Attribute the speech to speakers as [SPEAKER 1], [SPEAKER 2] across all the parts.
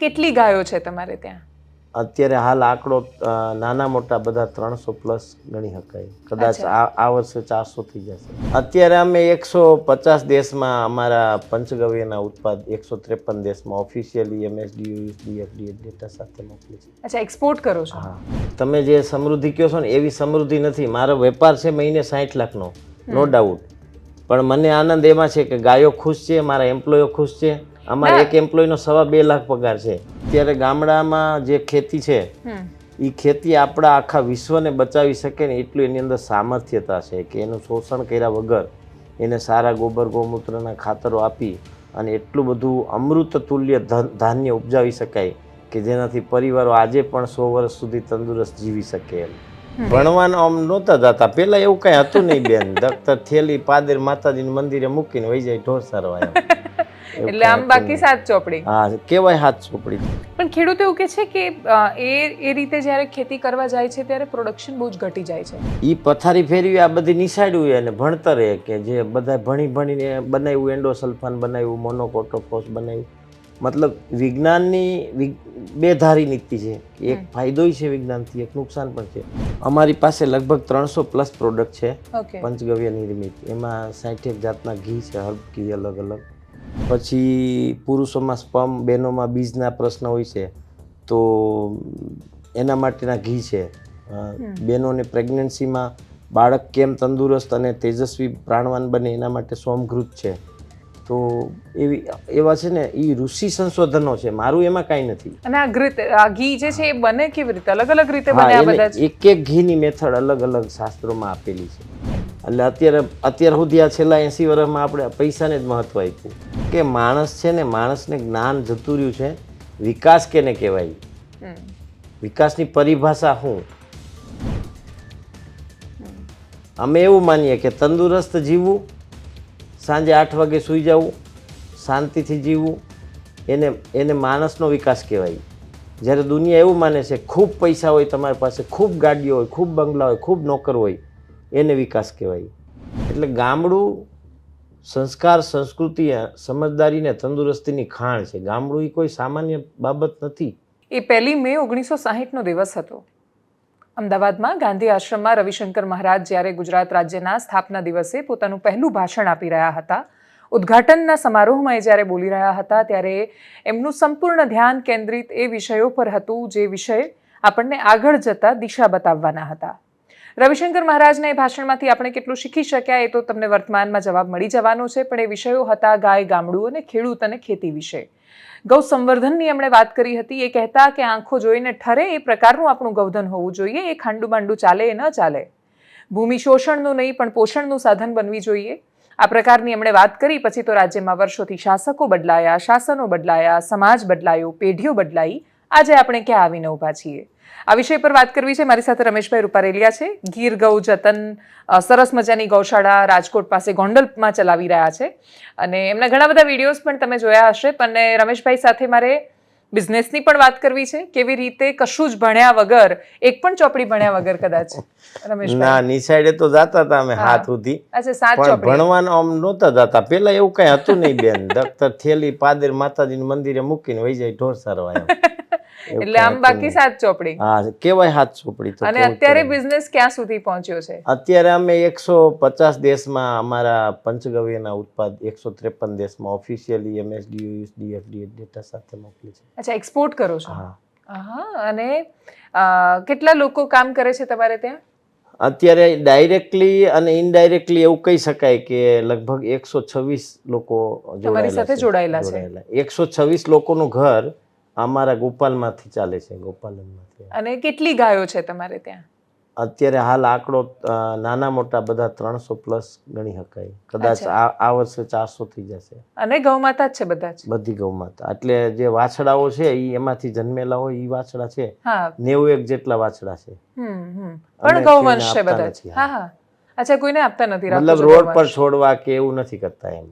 [SPEAKER 1] કેટલી ગાયો છે તમારે ત્યાં?
[SPEAKER 2] અત્યારે હાલ આંકડો નાના મોટા બધા ત્રણસો પ્લસ ગણી શકાય. કદાચ આ આ વર્ષે ચારસો થઈ જશે. અત્યારે અમે એકસો પચાસ દેશમાં અમારા પંચગવ્યના ઉત્પાદ એકસો ત્રેપન દેશમાં ઓફિશિયલી એમએસડી યુએસડી ડેટા સાથે મોકલી છે.
[SPEAKER 1] અચ્છા એક્સપોર્ટ કરો છો?
[SPEAKER 2] હા. તમે જે સમૃદ્ધિ કહો છો ને એવી સમૃદ્ધિ નથી. મારો વેપાર છે મહિને સાઠ લાખનો. નો ડાઉટ પણ મને આનંદ એમાં છે કે ગાયો ખુશ છે મારા એમ્પ્લોયો ખુશ છે. અમારા એક એમ્પ્લોયનો સવા બે લાખ પગાર છે. ત્યારે ગામડામાં જે ખેતી છે એ ખેતી આપણા આખા વિશ્વને બચાવી શકે ને એટલું એની અંદર સામર્થ્યતા છે કે એનું શોષણ કર્યા વગર એને સારા ગોબર ગૌમૂત્રના ખાતરો આપી અને એટલું બધું અમૃત તુલ્ય ધાન્ય ઉપજાવી શકાય કે જેનાથી પરિવારો આજે પણ સો વર્ષ સુધી તંદુરસ્ત જીવી શકે એમ. ભણવાનું આમ નહોતા જતા. પેલા એવું કઈ હતું નહીં બેન. દફતર થેલી પાદર માતાજીના મંદિરે મૂકીને વહી જાય ઢોર સારવા
[SPEAKER 1] એટલે આમ બાકી સાત ચોપડી.
[SPEAKER 2] હા કેવાય હાથ ચોપડી.
[SPEAKER 1] પણ ખેડૂતો એવું કે છે કે એ એ રીતે જ્યારે ખેતી કરવા જાય છે ત્યારે પ્રોડક્શન બહુ જ ઘટી જાય છે.
[SPEAKER 2] ઈ પથારી ફેરવી આ બધી નિશાળ્યું અને ભણતરે કે જે બધા ભણી ભણીને બનાવ્યું એન્ડોસલ્ફાન બનાવ્યું મોનોકોટોફોસ બનાવ્યું. મતલબ વિજ્ઞાનની બે ધારી નીતિ છે. એક ફાયદોય છે વિજ્ઞાનથી એક નુકસાન પણ છે. અમારી પાસે લગભગ ત્રણસો પ્લસ પ્રોડક્ટ છે પંચગવ્ય નિર્મિત. એમાં સાઠેક જાતના ઘી છે હર્બ ઘી અલગ અલગ. પછી પુરુષોમાં સ્પમ બહેનોમાં બીજના પ્રશ્ન હોય છે તો એના માટેના ઘી છે. બહેનોને પ્રેગ્નન્સીમાં બાળક કેમ તંદુરસ્ત અને તેજસ્વી પ્રાણવાન બને એના માટે સોમઘૃત છે. તો એવી એવા છે ને એ ઋષિ સંશોધનો છે. મારું એમાં કાંઈ નથી.
[SPEAKER 1] અને આ ઘૃત આ ઘી જે છે એ બને કેવી રીતે? અલગ અલગ રીતે બને આ બધા
[SPEAKER 2] એક એક ઘીની મેથડ અલગ અલગ શાસ્ત્રોમાં આપેલી છે. એટલે અત્યારે અત્યાર સુધી આ છેલ્લા એંસી વર્ષમાં આપણે પૈસાને જ મહત્વ આપ્યું. કે માણસ છે ને માણસને જ્ઞાન જતું રહ્યું છે. વિકાસ કેને કહેવાય. વિકાસની પરિભાષા શું અમે એવું માનીએ કે તંદુરસ્ત જીવવું સાંજે આઠ વાગે સૂઈ જવું, શાંતિથી જીવવું. એને એને માણસનો વિકાસ કહેવાય. જ્યારે દુનિયા એવું માને છે, ખૂબ પૈસા હોય તમારી પાસે, ખૂબ ગાડીઓ હોય, ખૂબ બંગલા હોય, ખૂબ નોકર હોય, એને વિકાસ કહેવાય. એટલે ગામડું સંસ્કાર, સંસ્કૃતિ સમજદારી ને તંદુરસ્તીની ખાણ છે. ગામડું એ કોઈ સામાન્ય બાબત નથી.
[SPEAKER 1] એ પહેલી મે ઓગણીસો સાહીઠનો દિવસ હતો. અમદાવાદમાં ગાંધી આશ્રમમાં રવિશંકર મહારાજ જ્યારે ગુજરાત રાજ્યના સ્થાપના દિવસે પોતાનું પહેલું ભાષણ આપી રહ્યા હતા, ઉદ્ઘાટનના સમારોહમાં એ જ્યારે બોલી રહ્યા હતા, ત્યારે એમનું સંપૂર્ણ ધ્યાન કેન્દ્રિત એ વિષયો પર હતું, જે વિષય આપણને આગળ જતા દિશા બતાવવાના હતા. રવિશંકર મહારાજના એ ભાષણમાંથી આપણે કેટલું શીખી શક્યા એ તો તમને વર્તમાનમાં જવાબ મળી જવાનો છે, પણ એ વિષયો હતા ગાય, ગામડું અને ખેડૂત અને ખેતી વિશે. ગૌ સંવર્ધનની એમણે વાત કરી હતી, એ કહેતા કે આંખો જોઈને ઠરે એ પ્રકારનું આપણું ગૌધન હોવું જોઈએ, એ ખાંડું બાંડુ ચાલે એ ન ચાલે. ભૂમિ શોષણનું નહીં, પણ પોષણનું સાધન બનવી જોઈએ. આ પ્રકારની એમણે વાત કરી, પછી તો રાજ્યમાં વર્ષોથી શાસકો બદલાયા, શાસનો બદલાયા, સમાજ બદલાયો, પેઢીઓ બદલાઈ. આજે આપણે ક્યાં આવીને ઊભા છીએ? આ વિષય પર વાત કરવી છે. મારી સાથે રમેશભાઈ રૂપારેલિયા છે. ગીર ગૌ જતન સરસ મજાની ગૌશાળા રાજકોટ પાસે ગોંડલમાં ચલાવી રહ્યા છે. અને એમના ઘણા બધા વિડીયોઝ પણ તમે જોયા હશે. પણ રમેશભાઈ સાથે મારે બિઝનેસની પણ વાત કરવી છે. કેવી રીતે કશું જ ભણ્યા વગર એક પણ ચોપડી ભણ્યા વગર કદાચ? રમેશભાઈ.
[SPEAKER 2] ના તો જાતા હતા અમે હાથ સુધી. પણ ભણવાનું આમ નહોતા જાતા. પેલા એવું કઈ હતું નહીં બેન. દફતર થેલી પાદર માતાજીના મંદિરે મૂકીને વહી જાય ઢોર સારવા
[SPEAKER 1] એટલે આમ બાકી સાત ચોપડી.
[SPEAKER 2] હા કેવાય હાથ ચોપડી તો
[SPEAKER 1] અને અત્યારે બિઝનેસ ક્યાં સુધી પહોંચ્યો છે?
[SPEAKER 2] અત્યારે અમે એકસો પચાસ દેશમાં અમારા પંચગવ્યના ઉત્પાદ એકસો ત્રેપન દેશમાં ઓફિશિયલી એમએસડી યુએસડી ડેટા સાથે મોકલી છે.
[SPEAKER 1] અચ્છા એક્સપોર્ટ કરો છો?
[SPEAKER 2] હા.
[SPEAKER 1] હા અને કેટલા લોકો કામ કરે છે તમારે ત્યાં?
[SPEAKER 2] અત્યારે ડાયરેક્ટલી અને ઇનડાયરેક્ટલી એવું કહી શકાય કે લગભગ એકસો છવ્વીસ લોકો
[SPEAKER 1] તમારી સાથે જોડાયેલા છે.
[SPEAKER 2] એકસો છવ્વીસ લોકોનું ઘર અમારા ગોપાલમાંથી ચાલે છે ગોપાલનમાંથી.
[SPEAKER 1] અને કેટલી ગાયો છે તમારે ત્યાં?
[SPEAKER 2] અત્યારે હાલ આંકડો નાના મોટા બધા ત્રણસો પ્લસ ગણી શકાય. કદાચ આ વર્ષે ચારસો થઈ જશે.
[SPEAKER 1] અને ગૌમાતા જ છે બધા જ?
[SPEAKER 2] બધી ગૌમાતા. એટલે જે વાછડાઓ છે એ એમાંથી જન્મેલા હોય એ વાછડા છે. નેવું એક જેટલા વાછડા છે.
[SPEAKER 1] પણ ગૌવંશ છે બધા જ.
[SPEAKER 2] નથી,
[SPEAKER 1] હા. હા અચ્છા કોઈને આપતા નથી
[SPEAKER 2] મતલબ રોડ પર છોડવા કે એવું નથી કરતા એમ.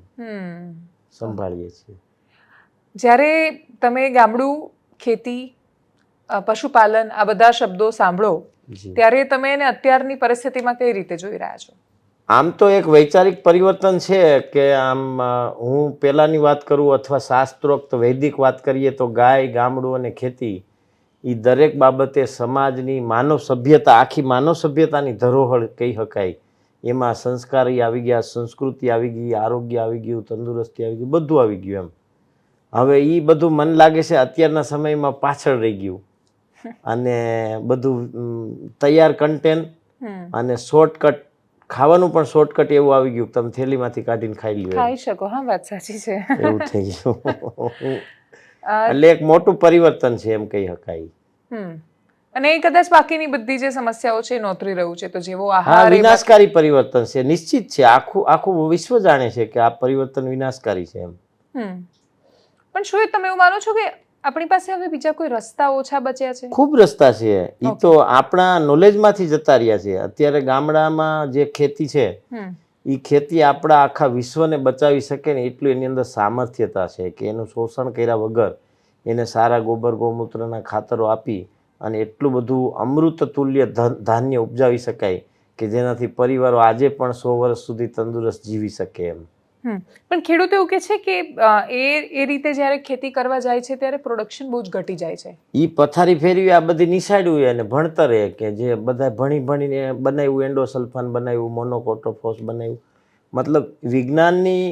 [SPEAKER 2] સંભાળીએ છીએ.
[SPEAKER 1] જ્યારે તમે ગામડું ખેતી પશુપાલન આ બધા શબ્દો સાંભળો ત્યારે તમે એને અત્યારની પરિસ્થિતિમાં કઈ રીતે જોઈ રહ્યા છો?
[SPEAKER 2] આમ તો એક વૈચારિક પરિવર્તન છે કે આમ હું પહેલાંની વાત કરું અથવા શાસ્ત્રોક્ત વૈદિક વાત કરીએ તો ગાય ગામડું અને ખેતી એ દરેક બાબતે સમાજની માનવ સભ્યતા આખી માનવ સભ્યતાની ધરોહર કહી શકાય. એમાં સંસ્કારી આવી ગયા સંસ્કૃતિ આવી ગઈ આરોગ્ય આવી ગયું તંદુરસ્તી આવી ગયું બધું આવી ગયું એમ. હવે એ બધું મન લાગે છે અત્યારના સમયમાં પાછળ રહી ગયું. અને બધું તૈયાર કન્ટેન્ટ
[SPEAKER 1] હમ.
[SPEAKER 2] અને શોર્ટકટ ખાવાનું પણ શોર્ટકટ એવું આવી ગયું તમે થેલીમાંથી કાઢીને ખાઈ લ્યો
[SPEAKER 1] ખાઈ શકો હા વાત સાચી છે.
[SPEAKER 2] એવું થઈ ગયું. એટલે એક મોટું પરિવર્તન છે એમ કહી શકાય.
[SPEAKER 1] અને એ કદાચ બાકીની બધી જે સમસ્યાઓ છે નોતરી રહ્યું છે તો જેવો આહાર
[SPEAKER 2] વિનાશકારી પરિવર્તન છે નિશ્ચિત છે. આખું આખું વિશ્વ જાણે છે કે આ પરિવર્તન વિનાશકારી છે એમ.
[SPEAKER 1] હમ. પણ શું તમે એવું માનો છો કે આપણી પાસે હવે બીજા કોઈ રસ્તા ઓછા બચ્યા છે?
[SPEAKER 2] ખૂબ રસ્તા છે. એ તો આપણા નોલેજમાંથી જતા રહ્યા છે. અત્યારે ગામડામાં જે ખેતી છે એ ખેતી આપણા આખા વિશ્વને બચાવી શકે ને એટલું એની અંદર સામર્થ્યતા છે કે એનું શોષણ કર્યા વગર એને સારા ગોબર ગૌમૂત્રના ખાતરો આપી અને એટલું બધું અમૃત તુલ્ય ધાન્ય ઉપજાવી શકાય કે જેનાથી પરિવારો આજે પણ સો વર્ષ સુધી તંદુરસ્ત જીવી શકે એમ.
[SPEAKER 1] પણ ખેડૂત એવું કે છે કે એ એ રીતે જ્યારે ખેતી કરવા જાય છે ત્યારે પ્રોડક્શન બહુ જ ઘટી જાય છે.
[SPEAKER 2] એ પથારી ફેરવી આ બધી નિશાળ્યું અને ભણતરે કે જે બધા ભણી ભણીને બનાવ્યું એન્ડોસલ્ફાન બનાવ્યું મોનોકોટોફોસ બનાવ્યું. મતલબ વિજ્ઞાનની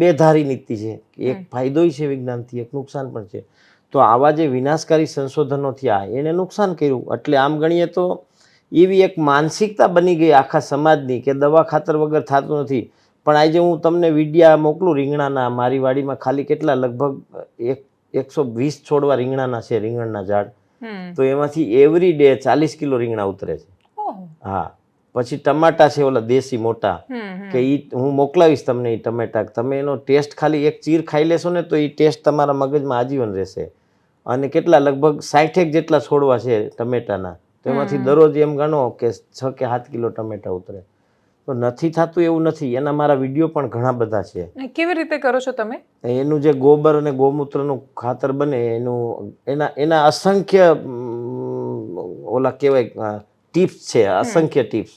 [SPEAKER 2] બેધારી નીતિ છે. એક ફાયદોય છે વિજ્ઞાનથી એક નુકસાન પણ છે. તો આવા જે વિનાશકારી સંશોધનો થયા એને નુકસાન કર્યું. એટલે આમ ગણીએ તો એવી એક માનસિકતા બની ગઈ આખા સમાજની કે દવા ખાતર વગર થતું નથી. પણ આજે હું તમને વિડિયા મોકલું રીંગણાના. મારી વાડીમાં ખાલી કેટલા? લગભગ એક એકસો વીસ છોડવા રીંગણાના છે રીંગણના ઝાડ. તો એમાંથી એવરી ડે ચાલીસ કિલો રીંગણા ઉતરે છે. હા. પછી ટમાટા છે ઓલા દેશી મોટા. કે ઈ હું મોકલાવીશ તમને એ ટમેટા. તમે એનો ટેસ્ટ ખાલી એક ચીર ખાઈ લેશો ને તો એ ટેસ્ટ તમારા મગજમાં આજીવન રહેશે. અને કેટલા? લગભગ સાઠેક જેટલા છોડવા છે ટમેટાના. તો એમાંથી દરરોજ એમ ગણો કે છ કે સાત કિલો ટમેટા ઉતરે. તો નથી થતું એવું નથી. એના મારા વીડિયો પણ ઘણા બધા છે.
[SPEAKER 1] કેવી રીતે કરો છો તમે?
[SPEAKER 2] એનું જે ગોબર અને ગૌમૂત્રનું ખાતર બને એનું એના એના અસંખ્ય ઓલા કહેવાય ટિપ્સ છે અસંખ્ય ટિપ્સ.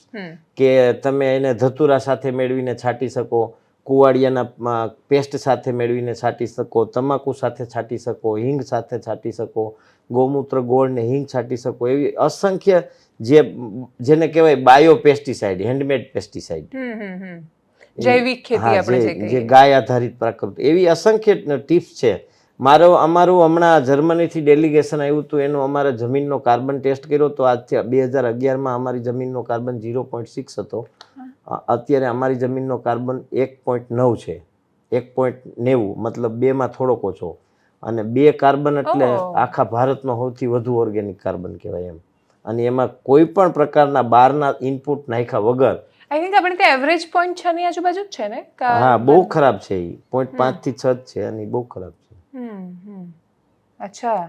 [SPEAKER 2] કે તમે એને ધતુરા સાથે મેળવીને છાંટી શકો કુવાડિયાના પેસ્ટ સાથે મેળવીને છાંટી શકો તમાકુ સાથે છાંટી શકો હિંગ સાથે છાંટી શકો ગૌમૂત્ર ગોળ ને હિંગ છાંટી શકો એવી અસંખ્ય જે જેને કહેવાય બાયો પેસ્ટિસાઇડ હેન્ડમેડ પેસ્ટિસાઇડ
[SPEAKER 1] જૈવિક ખેતી આપણે જે
[SPEAKER 2] ગાય આધારિત પ્રાકૃતિક એવી અસંખ્ય ટિપ્સ છે. મારો અમારું હમણાં જર્મનીથી ડેલિગેશન આવ્યું હતું એનો અમારે જમીનનો કાર્બન ટેસ્ટ કર્યો તો આજથી બે હજાર અગિયારમાં અમારી જમીનનો કાર્બન ઝીરો પોઈન્ટ સિક્સ હતો. અત્યારે અમારી જમીનનો કાર્બન એક પોઈન્ટ નવ છે. એક પોઈન્ટ નેવું મતલબ બેમાં થોડોક ઓછો. અને બે કાર્બન એટલે. આખા ભારતનો સૌથી વધુ ઓર્ગેનિક કાર્બન કહેવાય એમ. અને એમાં કોઈ પણ પ્રકારના બહારના ઇનપુટ નાખ્યા વગર
[SPEAKER 1] આઈ થિંક આપણે ત્યાં એવરેજ પોઈન્ટ છ ની આજુબાજુ જ છે ને?
[SPEAKER 2] હા બહુ ખરાબ છે એ પોઈન્ટ પાંચથી છ જ છે અને બહુ ખરાબ છે.
[SPEAKER 1] અચ્છા.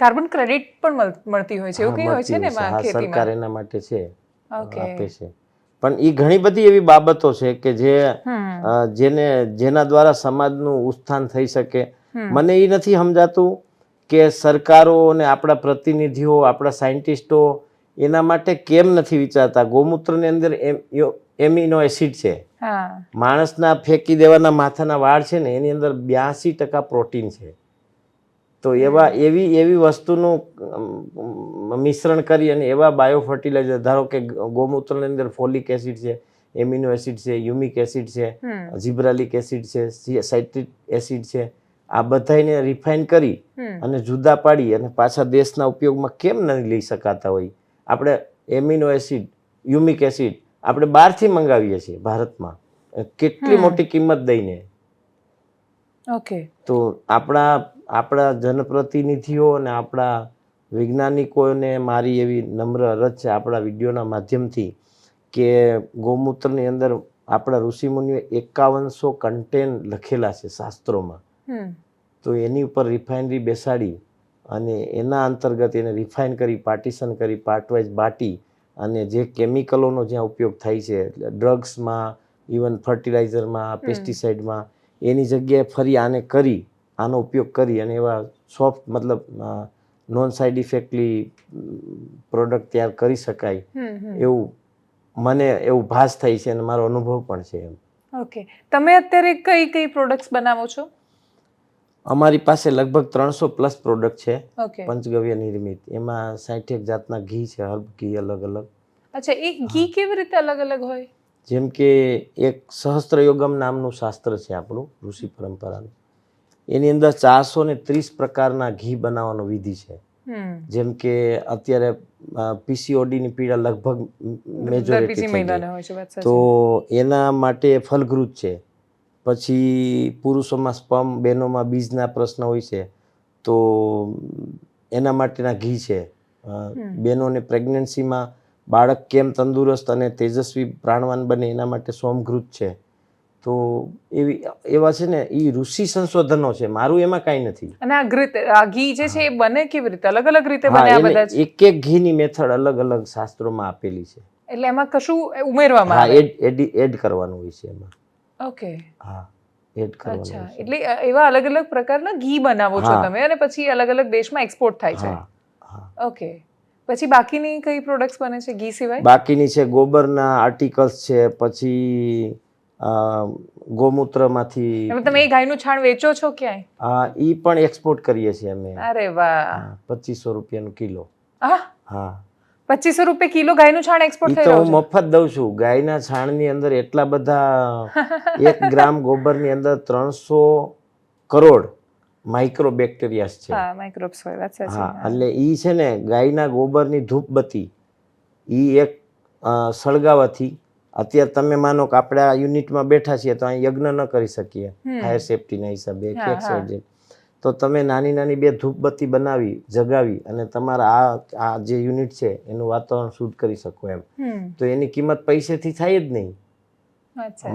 [SPEAKER 1] કાર્બન ક્રેડિટ પણ મળતી હોય છે. એવું કઈ હોય છે ને.
[SPEAKER 2] હા, સરકાર એના માટે છે.
[SPEAKER 1] ઓકે.
[SPEAKER 2] આપે છે. પણ એ ઘણી બધી એવી બાબતો છે કે જે જેને જેના દ્વારા સમાજનું ઉત્થાન થઈ શકે. મને એ નથી સમજાતું કે સરકારો અને આપણા પ્રતિનિધિઓ આપણા સાયન્ટિસ્ટો એના માટે કેમ નથી વિચારતા? ગૌમૂત્રની અંદર એમ એમિનો એસિડ છે. માણસના ફેંકી દેવાના માથાના વાળ છે ને એની અંદર બ્યાસી ટકા પ્રોટીન છે. તો એવા એવી એવી વસ્તુનું મિશ્રણ કરી અને એવા બાયો ફર્ટિલાઇઝર ધારો કે ગૌમૂત્રની અંદર ફોલિક એસિડ છે એમિનો એસિડ છે યુમિક એસિડ છે જીબ્રાલિક એસિડ છે સાઇટ્રિક એસિડ છે આ બધાને રિફાઇન કરી અને જુદા પાડી અને પાછા દેશના ઉપયોગમાં કેમ નહીં લઈ શકાતા હોય. આપણે એમિનો એસિડ યુમિક એસિડ આપણે બહારથી મંગાવીએ છીએ ભારતમાં. કેટલી મોટી કિંમત દઈને.
[SPEAKER 1] ઓકે.
[SPEAKER 2] તો આપણા આપણા જનપ્રતિનિધિઓ અને આપણા વૈજ્ઞાનિકોને મારી એવી નમ્ર અરજ છે આપણા વિડીયોના માધ્યમથી કે ગૌમૂત્રની અંદર આપણા ઋષિમુનિઓ એકાવનસો કન્ટેન લખેલા છે શાસ્ત્રોમાં. તો એની ઉપર રિફાઇનરી બેસાડી અને એના અંતર્ગત એને રિફાઇન કરી પાર્ટીશન કરી પાર્ટવાઇઝ બાટી અને જે કેમિકલોનો જ્યાં ઉપયોગ થાય છે ડ્રગ્સમાં ઇવન ફર્ટિલાઇઝરમાં પેસ્ટિસાઇડમાં એની જગ્યાએ ફરી આને કરી આનો ઉપયોગ કરી અને એવા સોફ્ટ મતલબ નોન સાઇડ ઇફેક્ટલી પ્રોડક્ટ તૈયાર કરી શકાય. એવું મને એવું ભાસ થાય છે અને મારો અનુભવ પણ છે એમ.
[SPEAKER 1] ઓકે તમે અત્યારે કઈ કઈ પ્રોડક્ટ્સ બનાવો છો?
[SPEAKER 2] અમારી પાસે લગભગ ત્રણસો પ્લસ પ્રોડક્ટ છે પંચગવ્ય નિર્મિત. એમાં સાઠેક જાતના ઘી છે હર્બ ઘી અલગ અલગ.
[SPEAKER 1] અચ્છા એ ઘી કેવી રીતે અલગ અલગ હોય?
[SPEAKER 2] જેમ કે એક સહસ્ત્ર યોગમ નામનું શાસ્ત્ર છે આપણું ઋષિ પરંપરાનું. એની અંદર ચારસો ને ત્રીસ પ્રકારના ઘી બનાવવાનો વિધિ છે. જેમ કે અત્યારે પીસીઓડીની પીડા લગભગ મેજોરિટી તો એના માટે ફલગ્રુત છે. પછી પુરુષોમાં સ્પમ બહેનોમાં બીજના પ્રશ્ન હોય છે તો એના માટેના ઘી છે. બહેનોને પ્રેગ્નન્સીમાં બાળક કેમ તંદુરસ્ત અને તેજસ્વી પ્રાણવાન બને એના માટે સોમઘૃત છે. તો એવી એવા છે ને એ ઋષિ સંશોધનો છે. મારું એમાં કાંઈ નથી.
[SPEAKER 1] અને આ ઘૃત આ ઘી જે છે એ બને કેવી રીતે? અલગ અલગ રીતે બને આ બધા
[SPEAKER 2] એક એક ઘીની મેથડ અલગ અલગ શાસ્ત્રોમાં આપેલી છે.
[SPEAKER 1] એટલે એમાં કશું ઉમેરવામાં આવે?
[SPEAKER 2] એડ એડ કરવાનું હોય છે એમાં.
[SPEAKER 1] ઓકે.
[SPEAKER 2] હા એડ
[SPEAKER 1] અચ્છા એટલે એવા અલગ અલગ પ્રકારના ઘી બનાવો છો તમે અને પછી અલગ અલગ દેશમાં એક્સપોર્ટ થાય છે. ઓકે. પછી બાકીની કઈ પ્રોડક્ટ્સ બને છે ઘી સિવાય?
[SPEAKER 2] બાકીની છે ગોબરના આર્ટિકલ્સ છે પછી ગોમૂત્રમાંથી
[SPEAKER 1] તમે એ ગાયનું છાણ વેચો છો ક્યાંય?
[SPEAKER 2] હા ઈ પણ એક્સપોર્ટ કરીએ છીએ અમે.
[SPEAKER 1] અરે વાહ.
[SPEAKER 2] પચીસો રૂપિયાનું કિલો.
[SPEAKER 1] હા?
[SPEAKER 2] હા.
[SPEAKER 1] પચીસો રૂપિયા કિલો ગાયનું છાણ એક્સપોર્ટ થઈ
[SPEAKER 2] હું મફત દઉં છું. ગાયના છાણની અંદર એટલા બધા એક ગ્રામ ગોબરની અંદર ત્રણસો કરોડ માઇક્રો બેક્ટેરિયાસ છે.
[SPEAKER 1] હા માઇક્રોબ્સ હોય વાત સાચી.
[SPEAKER 2] હા એટલે ઈ છે ને ગાયના ગોબરની ધૂપબત્તી. ઈ એક સળગાવાથી. અત્યારે તમે માનો કે આપણે આ યુનિટમાં બેઠા છીએ તો અહીં યજ્ઞ ન કરી શકીએ. ફાયર સેફટીના હિસાબે
[SPEAKER 1] હા,
[SPEAKER 2] કે
[SPEAKER 1] હા.
[SPEAKER 2] એક્સાઇડ તો તમે નાની નાની બે ધૂપબત્તી બનાવી જગાવી અને તમારા આ આ જે યુનિટ છે એનું વાતાવરણ શુદ્ધ કરી શકો એમ. તો એની કિંમત પૈસેથી થાય જ નહીં.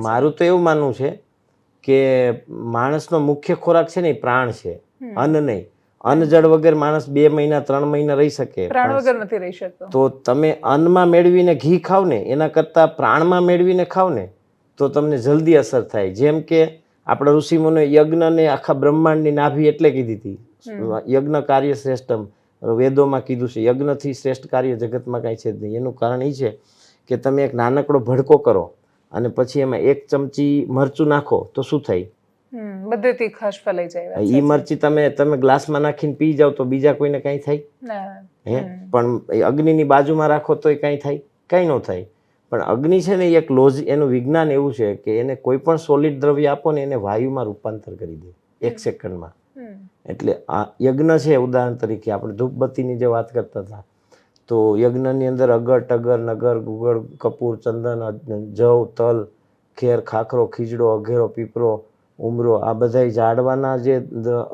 [SPEAKER 2] મારું તો એવું માનવું છે કે માણસનો મુખ્ય ખોરાક છે ને પ્રાણ છે. અન્ન નહીં. અન્ન જળ વગર માણસ બે મહિના ત્રણ મહિના રહી શકે.
[SPEAKER 1] પ્રાણ વગર નથી રહી શકતો.
[SPEAKER 2] તો તમે અન્નમાં મેળવીને ઘી ખાવ ને એના કરતાં પ્રાણમાં મેળવીને ખાવ ને તો તમને જલ્દી અસર થાય. જેમ કે આપણા ઋષિમુને યજ્ઞને આખા બ્રહ્માંડની નાભી એટલે કીધી હતી. યજ્ઞ કાર્ય શ્રેષ્ઠમ. વેદોમાં કીધું છે યજ્ઞથી શ્રેષ્ઠ કાર્ય જગતમાં કાંઈ છે જ નહીં. એનું કારણ એ છે કે તમે એક નાનકડો ભડકો કરો અને પછી એમાં એક ચમચી મરચું નાખો તો શું થાય?
[SPEAKER 1] બધેથી ફેલાઈ જાય
[SPEAKER 2] એ મરચી તમે તમે ગ્લાસમાં નાખીને પી જાવ તો બીજા કોઈને કાંઈ થાય? હે? પણ અગ્નિની બાજુમાં રાખો તો એ કાંઈ થાય? કાંઈ ન થાય. પણ અગ્નિ છે ને એક લોજ એનું વિજ્ઞાન એવું છે કે એને કોઈ પણ સોલિડ દ્રવ્ય આપો ને એને વાયુમાં રૂપાંતર કરી દે એક સેકન્ડમાં. એટલે આ યજ્ઞ છે ઉદાહરણ તરીકે આપણે ધૂપબત્તીની જે વાત કરતા હતા તો યજ્ઞની અંદર અગર ટગર નગર ગુગળ કપૂર ચંદન જવ તલ ખેર ખાખરો ખીજડો અઘેરો પીપરો ઉમરો આ બધા ઝાડવાના જે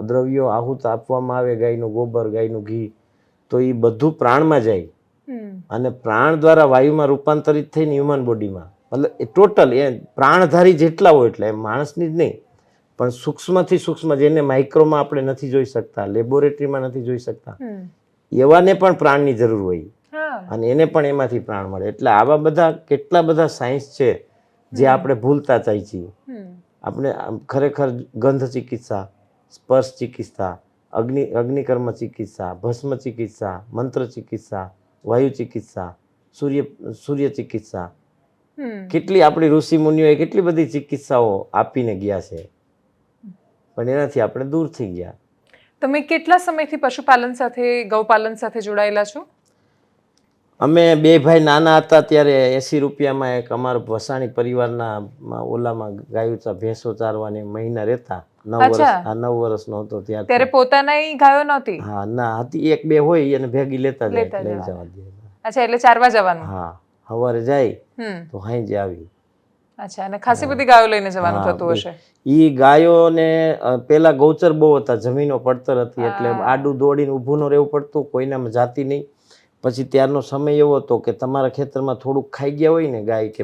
[SPEAKER 2] દ્રવ્યો આહુત આપવામાં આવે ગાયનું ગોબર ગાયનું ઘી તો એ બધું પ્રાણમાં જાય. અને પ્રાણ દ્વારા વાયુમાં રૂપાંતરિત થઈને હ્યુમન બોડીમાં મતલબ એ ટોટલ એ પ્રાણધારી જેટલા હોય એટલે માણસની જ નહીં. પણ સૂક્ષ્મથી સૂક્ષ્મ જેને માઇક્રોમાં આપણે નથી જોઈ શકતા લેબોરેટરીમાં નથી જોઈ શકતા એવાને પણ પ્રાણની જરૂર હોય. અને એને પણ એમાંથી પ્રાણ મળે. એટલે આવા બધા કેટલા બધા સાયન્સ છે જે આપણે ભૂલતા જાય છીએ. આપણે ખરેખર ગંધ ચિકિત્સા સ્પર્શ ચિકિત્સા અગ્નિ અગ્નિકર્મ ચિકિત્સા ભસ્મ ચિકિત્સા મંત્ર ચિકિત્સા વાયુ ચિકિત્સા સૂર્ય સૂર્ય ચિકિત્સા કેટલી આપણી ઋષિ મુનિઓએ કેટલી બધી ચિકિત્સાઓ આપીને ગયા છે. પણ એનાથી આપણે દૂર થઈ ગયા.
[SPEAKER 1] તમે કેટલા સમયથી પશુપાલન સાથે ગૌપાલન સાથે જોડાયેલા છો?
[SPEAKER 2] અમે બે ભાઈ નાના હતા ત્યારે એસી રૂપિયામાં એક અમારો વસાણી પરિવારના ઓલામાં ગાયું ભેંસો ચારવાની મહિના રહેતા. નવ વર્ષ. હા નવ વર્ષનો હતો
[SPEAKER 1] ત્યારે
[SPEAKER 2] ત્યારે
[SPEAKER 1] પોતાના ગાયો નહોતી?
[SPEAKER 2] હા ના હતી એક બે હોય એને ભેગી લેતા લઈ
[SPEAKER 1] જવા.
[SPEAKER 2] દે.
[SPEAKER 1] અચ્છા એટલે ચારવા જવાનું?
[SPEAKER 2] હા સવારે જાય
[SPEAKER 1] તો
[SPEAKER 2] તો જ આવી.
[SPEAKER 1] અચ્છા અને ખાસી બધી ગાયો લઈને જવાનું થતું હશે?
[SPEAKER 2] ઈ ગાયો ને પેલા ગૌચર બહુ હતા જમીનો પડતર હતી એટલે. આડું દોડીને ઊભું ન રહેવું પડતું કોઈનામાં જાતી નહીં. પછી ત્યારનો સમય એવો હતો કે તમારા ખેતરમાં થોડુંક ખાઈ ગયા હોય ને ગાય કે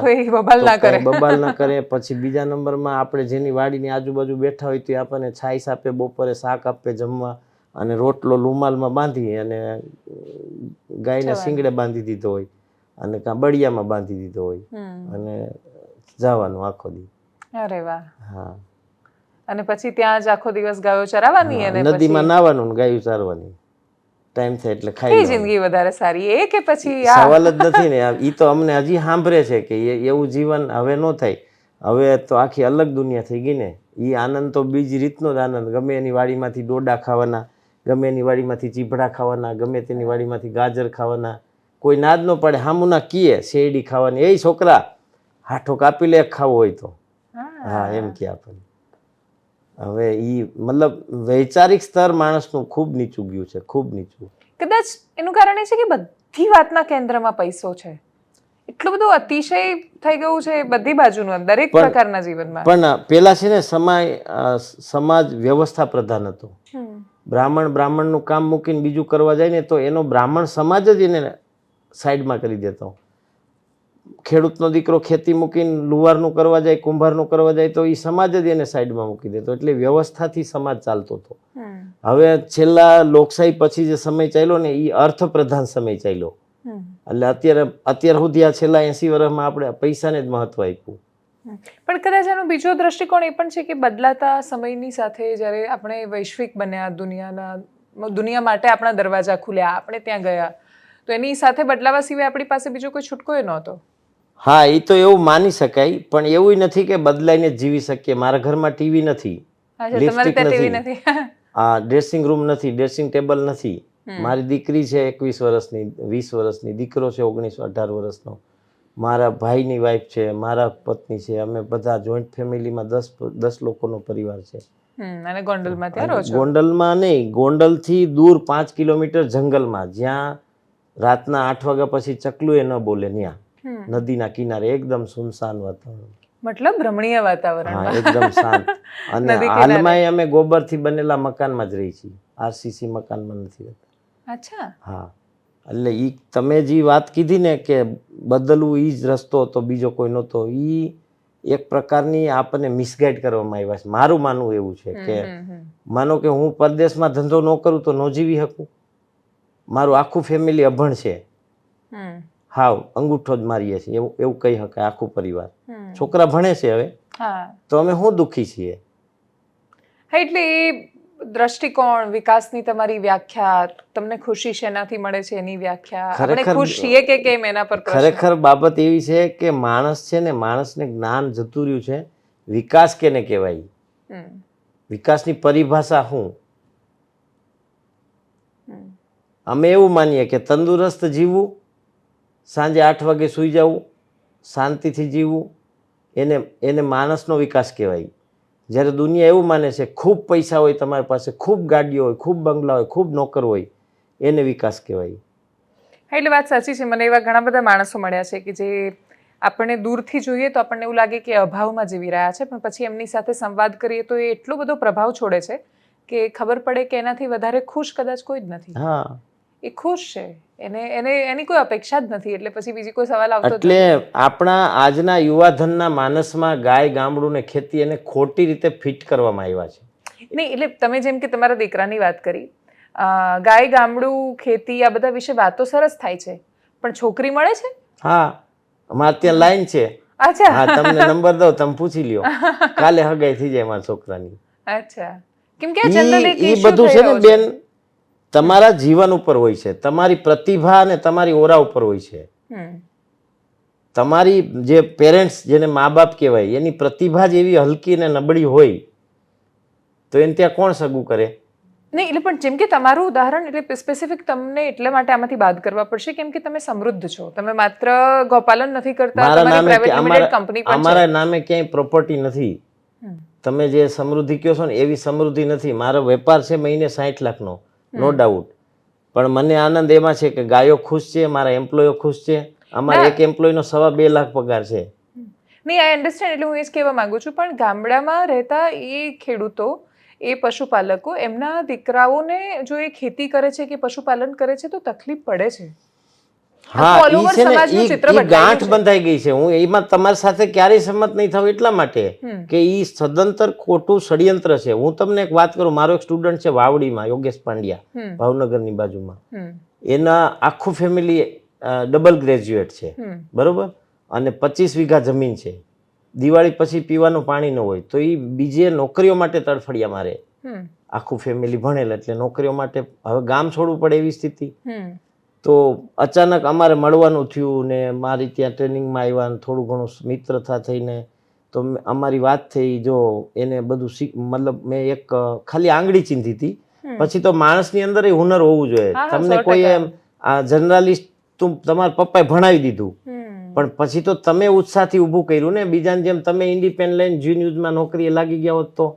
[SPEAKER 1] કોઈ બબાલ ના કરે.
[SPEAKER 2] બબાલ ના કરે. પછી બીજા નંબરમાં આપણે જેની વાડીની આજુબાજુ બેઠા હોય તો આપણને છાશ આપે બપોરે શાક આપે જમવા અને રોટલો રૂમાલમાં બાંધી અને ગાયને શિંગડે બાંધી દીધો હોય અને કાં બળિયામાં બાંધી દીધો હોય અને જવાનું આખો દી.
[SPEAKER 1] અરે વાહ.
[SPEAKER 2] હા.
[SPEAKER 1] અને પછી ત્યાં જ આખો દિવસ ગાયો ચરાવવાની અને
[SPEAKER 2] નદીમાં નાવાનું ગાયું ચારવાની. ટાઈમ થાય એટલે ખાઈ
[SPEAKER 1] જિંદગી વધારે સારી. એ કે પછી
[SPEAKER 2] સવાલ જ નથી ને એ તો અમને હજી સાંભળે છે કે એવું જીવન હવે ન થાય. હવે તો આખી અલગ દુનિયા થઈ ગઈ ને. એ આનંદ તો બીજી રીતનો જ આનંદ. ગમે એની વાડીમાંથી ડોડા ખાવાના ગમે એની વાડીમાંથી ચીભડા ખાવાના ગમે તેની વાડીમાંથી ગાજર ખાવાના. કોઈ નાદ ન પડે. હામુના કીએ શેરડી ખાવાની. એ છોકરા હાઠો કાપી લે ખાવો હોય તો.
[SPEAKER 1] હા.
[SPEAKER 2] હા એમ કે આપણને. હવે ઈ મતલબ વૈચારિક સ્તર માણસનું ખૂબ નીચું ગયું છે ખૂબ નીચું.
[SPEAKER 1] કદાચ એનું કારણ એ છે કે બધી વાતના કેન્દ્રમાં પૈસો છે. એટલું બધું અતિશય થઈ ગયું છે બધી બાજુનું દરેક પ્રકારના જીવનમાં.
[SPEAKER 2] પણ પેલા છે ને સમાય સમાજ વ્યવસ્થા પ્રધાન હતો.
[SPEAKER 1] હમ.
[SPEAKER 2] બ્રાહ્મણ બ્રાહ્મણનું કામ મૂકીને બીજું કરવા જાય ને તો એનો બ્રાહ્મણ સમાજ જ એને સાઈડમાં કરી દેતો. ખેડૂતનો દીકરો ખેતી મૂકીને લુવારનું કરવા જાય કુંભારનું કરવા જાય તો એ સમાજ જ એને સાઈડમાં મૂકી દેતો એટલે વ્યવસ્થાથી સમાજ ચાલતો હતો. હવે છેલ્લા લોકશાહી પછી જે સમય ચાલ્યો ને એ અર્થપ્રધાન સમય ચાલ્યો. એટલે અત્યારે અત્યાર સુધી આ છેલ્લા એંસી વર્ષમાં આપણે પૈસાને જ મહત્વ આપ્યું.
[SPEAKER 1] પણ કદાચ એનો બીજો દ્રષ્ટિકોણ એ પણ છે કે બદલાતા સમયની સાથે જ્યારે આપણે વૈશ્વિક બન્યા દુનિયાના દુનિયા માટે આપણા દરવાજા ખુલ્યા આપણે ત્યાં ગયા તો એની સાથે બદલાવા સિવાય આપણી પાસે બીજો કોઈ છૂટકો નહોતો.
[SPEAKER 2] હા એ તો એવું માની શકાય પણ એવું નથી કે બદલાઈને જીવી શકીએ. મારા ઘરમાં ટીવી નથી.
[SPEAKER 1] ટીવી
[SPEAKER 2] નથી. આ ડ્રેસિંગ રૂમ નથી ડ્રેસિંગ ટેબલ નથી. મારી દીકરી છે એકવીસ વર્ષની વીસ વર્ષની દીકરો છે ઓગણીસ અઢાર વર્ષનો. મારા ભાઈની વાઈફ છે મારા પત્ની છે અમે બધા જોઈન્ટ ફેમિલીમાં દસ દસ લોકોનો પરિવાર છે.
[SPEAKER 1] ગોંડલમાં
[SPEAKER 2] નહીં ગોંડલથી દૂર પાંચ કિલોમીટર જંગલમાં. જ્યાં રાતના આઠ વાગ્યા પછી ચકલું એ ન બોલે ત્યાં. નદીના કિનારે એકદમ સુનસાન વાતાવરણ.
[SPEAKER 1] મતલબ રમણીય વાતાવરણ.
[SPEAKER 2] હા એકદમ શાંત. અને. હાલમાં અમે ગોબરથી બનેલા મકાનમાં જ રહી છીએ. આરસીસી મકાનમાં નથી રહેતા.
[SPEAKER 1] અચ્છા.
[SPEAKER 2] હા. એટલે ઈ તમે જે વાત કીધી ને કે બદલવું ઈ જ રસ્તો હતો બીજો કોઈ નહોતો ઈ એક પ્રકારની આપણને મિસગાઈડ કરવામાં આવ્યા છે. મારું માનવું એવું છે કે. માનો કે હું પરદેશમાં ધંધો ન કરું તો ન જીવી શકું? મારું આખું ફેમિલી અભણ છે. હાવ અંગૂઠો જ મારીએ છીએ એવું એવું કહી શકાય આખું પરિવાર. છોકરા ભણે છે હવે. તો અમે શું દુઃખી છીએ?
[SPEAKER 1] હા એટલે એ દ્રષ્ટિકોણ વિકાસની તમારી વ્યાખ્યા તમને ખુશી શેનાથી મળે છે એની વ્યાખ્યા? આપણે ખુશ છીએ કે કેમ એના પર
[SPEAKER 2] ખરેખર બાબત એવી છે કે માણસ છે ને માણસને જ્ઞાન જતું રહ્યું છે વિકાસ કેને કહેવાય? વિકાસની પરિભાષા શું અમે એવું માનીએ કે તંદુરસ્ત જીવવું સાંજે આઠ વાગે સૂઈ જવું શાંતિથી જીવવું એને એને માણસનો વિકાસ કહેવાય. જ્યારે દુનિયા એવું માને છે ખૂબ પૈસા હોય તમારી પાસે ખૂબ ગાડીઓ હોય ખૂબ બંગલા હોય ખૂબ નોકર હોય એને વિકાસ કહેવાય.
[SPEAKER 1] એટલે વાત સાચી છે. મને એવા ઘણા બધા માણસો મળ્યા છે કે જે આપણને દૂરથી જોઈએ તો આપણને એવું લાગે કે અભાવમાં જીવી રહ્યા છે પણ પછી એમની સાથે સંવાદ કરીએ તો એ એટલો બધો પ્રભાવ છોડે છે કે ખબર પડે કે એનાથી વધારે ખુશ કદાચ કોઈ જ નથી.
[SPEAKER 2] હા.
[SPEAKER 1] એ ખુશ છે. એને એને એની કોઈ અપેક્ષા જ નથી એટલે પછી બીજી કોઈ સવાલ આવતો
[SPEAKER 2] એટલે આપણા આજના યુવાધનના માનસમાં ગાય ગામડું ને ખેતી એને ખોટી રીતે ફિટ કરવામાં આવ્યા છે.
[SPEAKER 1] નહીં એટલે તમે જેમ કે તમારા દીકરાની વાત કરી ગાય ગામડું ખેતી આ બધા વિશે વાતો સરસ થાય છે. પણ છોકરી મળે છે?
[SPEAKER 2] હા અમારે ત્યાં લાઈન છે.
[SPEAKER 1] અચ્છા.
[SPEAKER 2] હા તમને નંબર દઉં તમે પૂછી લ્યો. કાલે હગાઈ થઈ જાય મારા છોકરાની.
[SPEAKER 1] અચ્છા. કેમ કે જનરલી
[SPEAKER 2] ઈ બધું છે ને બેન તમારા જીવન ઉપર હોય છે તમારી પ્રતિભા અને તમારી ઓરા ઉપર હોય છે. તમારી જે પેરેન્ટ્સ જેને મા બાપ કહેવાય એની પ્રતિભા જ એવી હલકી અને નબળી હોય તો એને ત્યાં કોણ સગું કરે?
[SPEAKER 1] નહીં એટલે પણ જેમ કે તમારું ઉદાહરણ એટલે સ્પેસિફિક તમને એટલે માટે આમાંથી બાદ કરવા પડશે કેમ કે તમે સમૃદ્ધ છો. તમે માત્ર ગોપાલન નથી કરતા
[SPEAKER 2] અમારા નામે ક્યાંય પ્રોપર્ટી નથી. તમે જે સમૃદ્ધિ કહો છો ને એવી સમૃદ્ધિ નથી. મારો વેપાર છે મહિને સાઠ લાખનો. નો ડાઉટ પણ મને આનંદ એમાં છે કે ગાયો ખુશ છે મારા એમ્પ્લોયો ખુશ છે. અમારા એક એમ્પ્લોયનો સવા બે લાખ પગાર છે.
[SPEAKER 1] નહીં આઈ અન્ડરસ્ટેન્ડ એટલે હું એ જ કહેવા માંગુ છું પણ ગામડામાં રહેતા એ ખેડૂતો એ પશુપાલકો એમના દીકરાઓને જો એ ખેતી કરે છે કે પશુપાલન કરે છે તો તકલીફ પડે છે.
[SPEAKER 2] હા ઈ છે ને
[SPEAKER 1] બદલાયું
[SPEAKER 2] ગાંઠ બંધાઈ ગઈ છે. હું એમાં તમારી સાથે ક્યારેય સંમત નહીં થાવ એટલા માટે કે ઈ સદંતર ખોટું ષડયંત્ર છે. હું તમને એક વાત કરું મારો એક સ્ટુડન્ટ છે વાવડીમાં યોગેશ પાંડ્યા ભાવનગરની બાજુમાં. એના આખું ફેમિલી ડબલ ગ્રેજ્યુએટ છે. બરોબર? અને પચીસ વીઘા જમીન છે. દિવાળી પછી પીવાનું પાણી ન હોય તો એ બીજે નોકરીઓ માટે તડફડિયા મારે. આખું ફેમિલી ભણેલ એટલે નોકરીઓ માટે હવે ગામ છોડવું પડે એવી સ્થિતિ. તો અચાનક અમારે મળવાનું થયું ને મારી ત્યાં ટ્રેનિંગમાં આવ્યા ને થોડું ઘણું મિત્રતા થઈને તો અમારી વાત થઈ જો એને બધું શીખ મતલબ મેં એક ખાલી આંગળી ચીંધી હતી. પછી તો માણસની અંદર એ હુનર હોવું જોઈએ. તમને કોઈ એમ આ જર્નાલિસ્ટ તું તમારા પપ્પાએ ભણાવી દીધું. પણ પછી તો તમે ઉત્સાહથી ઊભું કર્યું ને બીજાને જેમ તમે ઇન્ડિપેન્ડન્ટ લઈને જી ન્યૂઝમાં નોકરીએ લાગી ગયા હોત તો.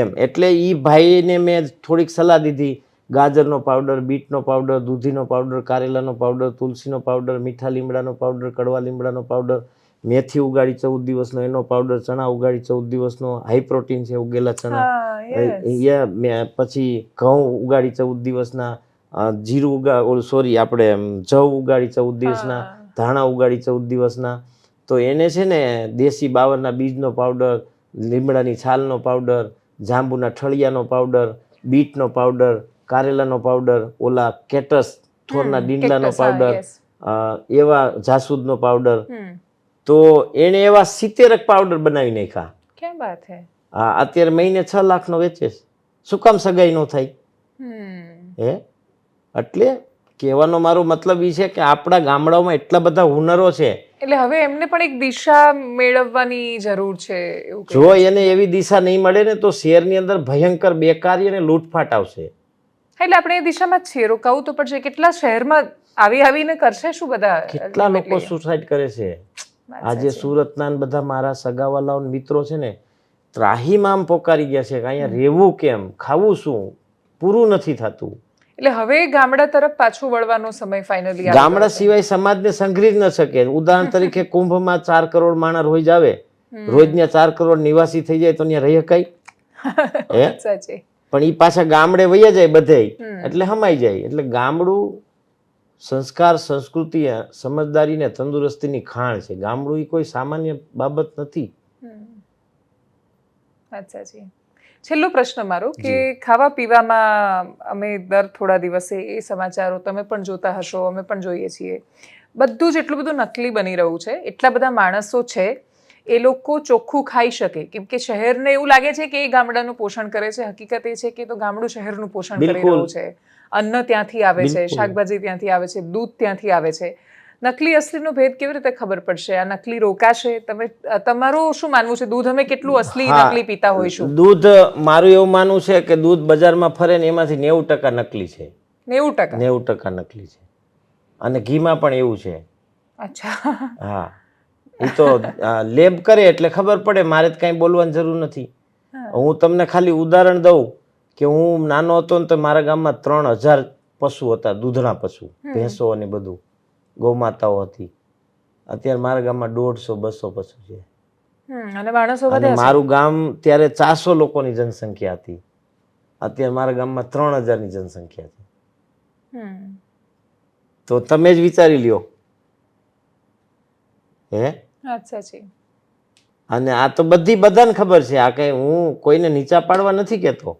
[SPEAKER 2] એમ એટલે એ ભાઈને મેં થોડીક સલાહ દીધી. ગાજરનો પાવડર બીટનો પાવડર દૂધીનો પાવડર કારેલાનો પાવડર તુલસીનો પાવડર મીઠા લીમડાનો પાવડર કડવા લીમડાનો પાવડર મેથી ઉગાડી ચૌદ દિવસનો એનો પાવડર ચણા ઉગાડી ચૌદ દિવસનો હાઈ પ્રોટીન છે ઉગેલા ચણા. પછી ઘઉં ઉગાડી ચૌદ દિવસના જીરું ઉગા ઓલું સોરી આપણે જવ ઉગાડી ચૌદ દિવસના ધાણા ઉગાડી ચૌદ દિવસના. તો એને છે ને દેશી બાવરના બીજનો પાવડર લીમડાની છાલનો પાવડર જાંબુના ઠળિયાનો પાવડર બીટનો પાવડર કારેલાનો પાવડર ઓલા કેટસ થોરના ડીંડલાનો પાવડર એવા જાસૂદનો પાવડર તો એણે એવા સિત્તેરક પાવડર બનાવી નાખ્યા.
[SPEAKER 1] ક્યાં વાત હે?
[SPEAKER 2] હા અત્યારે મહિને છ લાખનો વેચે છે. શું કામ સગાઈ ન થાય? હે? એટલે કહેવાનો મારો મતલબ એ છે કે આપણા ગામડાઓમાં એટલા બધા હુનરો છે.
[SPEAKER 1] એટલે હવે એમને પણ એક દિશા મેળવવાની જરૂર છે
[SPEAKER 2] જો એને એવી દિશા નહીં મળે ને તો શહેરની અંદર ભયંકર બેકારી અને લૂંટફાટ આવશે.
[SPEAKER 1] એટલે આપણે એ દિશામાં છીએ. રોકાવું તો પડશે કેટલા શહેરમાં આવી આવીને કરશે? શું બધા
[SPEAKER 2] કેટલા લોકો? સુસાઇડ કરે છે? આજે સુરતના બધા મારા સગાવાલાઓ મિત્રો છે ને ત્રાહીમામ પોકારી ગયા છે કે અહીંયા રહેવું કેમ? ખાવું શું? પૂરું નથી થતું.
[SPEAKER 1] એટલે હવે ગામડા તરફ પાછું વળવાનો સમય ફાઇનલી
[SPEAKER 2] ગામડા સિવાય સમાજને સંઘરી જ ન શકે. ઉદાહરણ તરીકે કુંભમાં ચાર કરોડ માણસ રોજ આવે. રોજના ચાર કરોડ નિવાસી થઈ જાય તો ત્યાં રહી શકાય? હે?
[SPEAKER 1] સાચી.
[SPEAKER 2] પણ ઈ પાછા ગામડે વયા જાય બધે એટલે હમાઈ જાય. એટલે ગામડું સંસ્કાર સંસ્કૃતિ સમજદારી ને તંદુરસ્તીની ખાણ છે. ગામડું એ કોઈ સામાન્ય બાબત નથી.
[SPEAKER 1] હમ. છેલ્લો પ્રશ્ન મારો કે ખાવા પીવામાં અમે દર થોડા દિવસે એ સમાચારો તમે પણ જોતા હશો અમે પણ જોઈએ છીએ. બધું જ એટલું બધું નકલી બની રહ્યું છે. એટલા બધા માણસો છે એ લોકો ચોખ્ખું ખાઈ શકે. કેમ કે શહેરને એવું લાગે છે કે એ ગામડાનું પોષણ કરે છે. હકીકત એ છે કે તો ગામડું શહેરનું પોષણ કરી રહ્યું છે. અન્ન ત્યાંથી આવે છે. શાકભાજી ત્યાંથી આવે છે દૂધ ત્યાંથી આવે છે. નકલી અસલીનો ભેદ કેવી રીતે ખબર પડશે? આ નકલી રોકાશે? તમે તમારું શું માનવું છે? દૂધ અમે કેટલું અસલી નકલી પીતા હોઈશું?
[SPEAKER 2] દૂધ મારું એવું માનવું છે કે દૂધ બજારમાં ફરે ને એમાંથી નેવું ટકા નકલી છે.
[SPEAKER 1] નેવું ટકા?
[SPEAKER 2] નેવું ટકા નકલી છે. અને ઘીમાં પણ એવું છે.
[SPEAKER 1] અચ્છા.
[SPEAKER 2] હા. એ તો લેબ કરે એટલે ખબર પડે મારે તો કાંઈ બોલવાની જરૂર નથી.
[SPEAKER 1] હું.
[SPEAKER 2] તમને ખાલી ઉદાહરણ દઉં કે હું નાનો હતો ને તો મારા ગામમાં ત્રણ હજાર પશુ હતા દૂધના પશુ ભેંસો અને બધું ગૌમાતાઓ હતી. અત્યારે મારા ગામમાં દોઢસો બસો પશુ છે.
[SPEAKER 1] અને
[SPEAKER 2] મારું ગામ ત્યારે ચારસો લોકોની જનસંખ્યા હતી. અત્યારે મારા ગામમાં ત્રણ હજારની જનસંખ્યા છે. તો તમે જ વિચારી લ્યો. હે?
[SPEAKER 1] વાત સાચી
[SPEAKER 2] અને આ તો બધી બધાને ખબર છે. આ કઈ હું કોઈને નીચા પાડવા નથી કહેતો.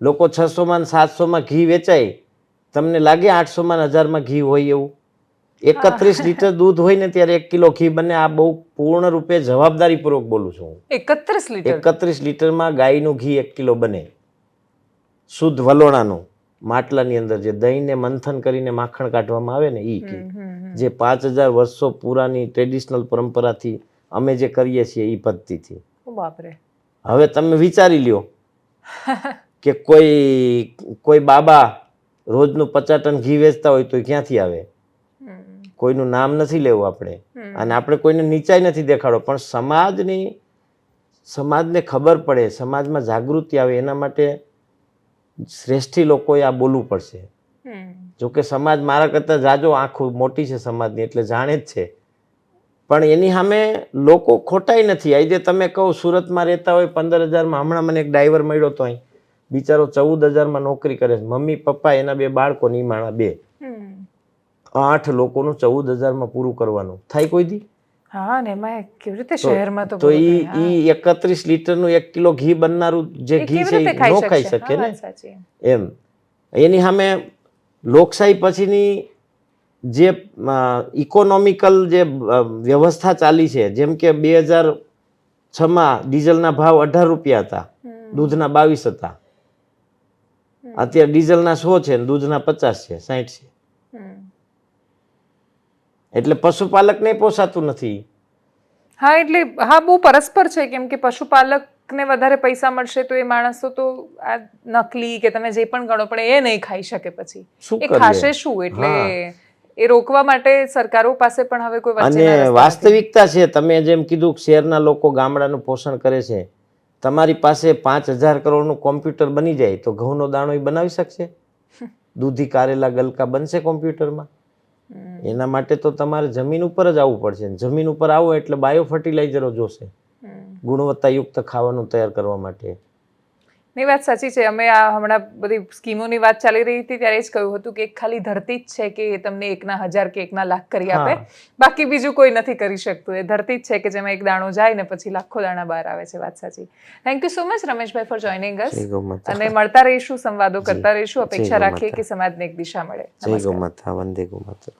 [SPEAKER 2] લોકો છસોમાં સાતસો સાતસોમાં ઘી વેચાય. તમને લાગે આઠસોમાં ને હજારમાં ઘી હોય એવું? એકત્રીસ લીટર દૂધ હોય ને ત્યારે એક કિલો ઘી બને. આ બહુ પૂર્ણ રૂપે જવાબદારીપૂર્વક બોલું છું
[SPEAKER 1] એકત્રીસ લીટર?
[SPEAKER 2] એકત્રીસ લીટરમાં ગાયનું ઘી એક કિલો બને. શુદ્ધ વલોણાનું. માટલાની અંદર જે દહીં ને મંથન કરીને માખણ કાઢવામાં આવે ને એ ઘી. જે પાંચ હજાર વર્ષો પુરાની ટ્રેડિશનલ પરંપરાથી અમે જે કરીએ છીએ એ પદ્ધતિથી.
[SPEAKER 1] બાપરે.
[SPEAKER 2] હવે તમે વિચારી લ્યો કે કોઈ કોઈ બાબા રોજનું પચાસ ટન ઘી વેચતા હોય તો ક્યાંથી આવે? કોઈનું નામ નથી લેવું આપણે. અને આપણે કોઈને નીચાઈ નથી દેખાડો પણ સમાજની સમાજને ખબર પડે સમાજમાં જાગૃતિ આવે એના માટે શ્રેષ્ઠી લોકોએ આ બોલવું પડશે. જોકે સમાજ મારા કરતાં જાજો આંખો મોટી છે સમાજની એટલે જાણે જ છે. પણ એની સામે લોકો ખોટાઈ નથી. આજે તમે કહો સુરતમાં રહેતા હોય પંદર હજારમાં હમણાં મને એક ડ્રાઈવર મળ્યો તો અહીં. બિચારો ચૌદ હજારમાં નોકરી કરે છે. મમ્મી પપ્પા એના બે બાળકો નિમાણા બે. આઠ લોકોનું ચૌદ હજારમાં પૂરું કરવાનું. થાય કોઈ દી?
[SPEAKER 1] હા ને એમાં કેવી રીતે શહેરમાં તો
[SPEAKER 2] તો ઈ. ઈ એકત્રીસ લીટરનું એક કિલો ઘી બનનારું જે ઘી છે ન ખાઈ શકે ને? એમ. એની સામે લોકશાહી પછીની જે ઇકોનોમિકલ જે વ્યવસ્થા ચાલી છે જેમ કે બે હજાર છમાં ડીઝલના ભાવ અઢાર રૂપિયા હતા દૂધના બાવીસ હતા. અત્યારે ડીઝલના સો છે ને દૂધના પચાસ છે સાઠ છે. એટલે પશુપાલકને પોસાતું નથી.
[SPEAKER 1] હા એટલે હા બહુ પરસ્પર છે કેમ કે પશુપાલકને વધારે પૈસા મળશે તો એ માણસો તો આ નકલી કે તમે જે પણ ગણો પણ એ નહીં ખાઈ શકે પછી. એ ખાશે શું? એટલે એ રોકવા માટે સરકારો પાસે પણ હવે કોઈ
[SPEAKER 2] અને. વાસ્તવિકતા છે તમે જેમ કીધું શહેરના લોકો ગામડાનું પોષણ કરે છે તમારી પાસે પાંચ હજાર કરોડનું કોમ્પ્યુટર બની જાય તો ઘઉંનો દાણો એ બનાવી શકશે? દૂધી કારેલા ગલકા બનશે કોમ્પ્યુટરમાં. એના માટે તો તમારે જમીન ઉપર જ આવવું પડશે. જમીન ઉપર આવો એટલે બાયો ફર્ટિલાઇઝરો જોશે. ગુણવત્તાયુક્ત ખાવાનું તૈયાર કરવા માટે.
[SPEAKER 1] ની વાત સાચી છે. અમે આ હમણાં બધી સ્કીમોની વાત ચાલી રહી હતી ત્યારે જ કહ્યું હતું કે ખાલી ધરતી જ છે કે એ તમને એકના હજાર કે એકના લાખ કરી આપે. બાકી બીજું કોઈ નથી કરી શકતું. એ ધરતી જ છે કે જેમાં એક દાણો જાય ને પછી લાખો દાણા બહાર આવે છે. વાત સાચી. Thank you so much Rameshbhai for joining us અને મળતા રહીશું સંવાદો કરતા રહીશું. અપેક્ષા રાખીએ. કે સમાજને એક દિશા મળે.
[SPEAKER 2] જય ગૌમાતા વંદે ગૌમાતા